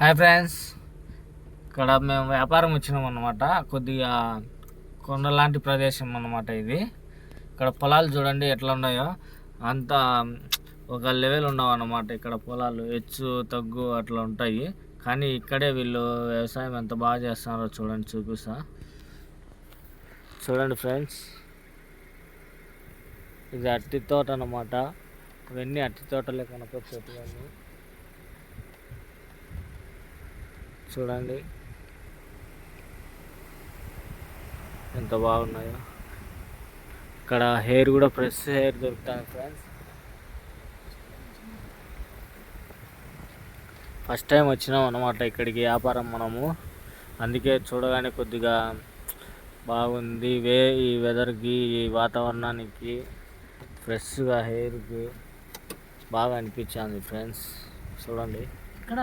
Hi friends ఇక్కడ మేము వ్యాపారం వచ్చినాం అన్నమాట. కొద్దిగా కొండ లాంటి ప్రదేశం అన్నమాట ఇది. ఇక్కడ పొలాలు చూడండి ఎట్లా ఉన్నాయో. అంత ఒక లెవెల్ ఉండవు అన్నమాట. ఇక్కడ పొలాలు హెచ్చు తగ్గు అట్లా ఉంటాయి. కానీ ఇక్కడే వీళ్ళు వ్యవసాయం ఎంత బాగా చేస్తున్నారో చూడండి చూపిస్తా. చూడండి ఫ్రెండ్స్ ఇది అట్టి తోట అన్నమాట. ఇవన్నీ అట్టి తోటలే కనపచ్చేటివన్నీ చూడండి. ఎంత బాగున్నాయో. ఇక్కడ హెయిర్ కూడా ఫ్రెష్ హెయిర్ దొరుకుతాను ఫ్రెండ్స్. ఫస్ట్ టైం వచ్చినాం అనమాట ఇక్కడికి వ్యాపారం మనము. అందుకే చూడగానే కొద్దిగా బాగుంది. వే ఈ వెదర్కి ఈ వాతావరణానికి ఫ్రెష్గా హెయిర్కి బాగా అనిపించింది ఫ్రెండ్స్. చూడండి. ఇక్కడ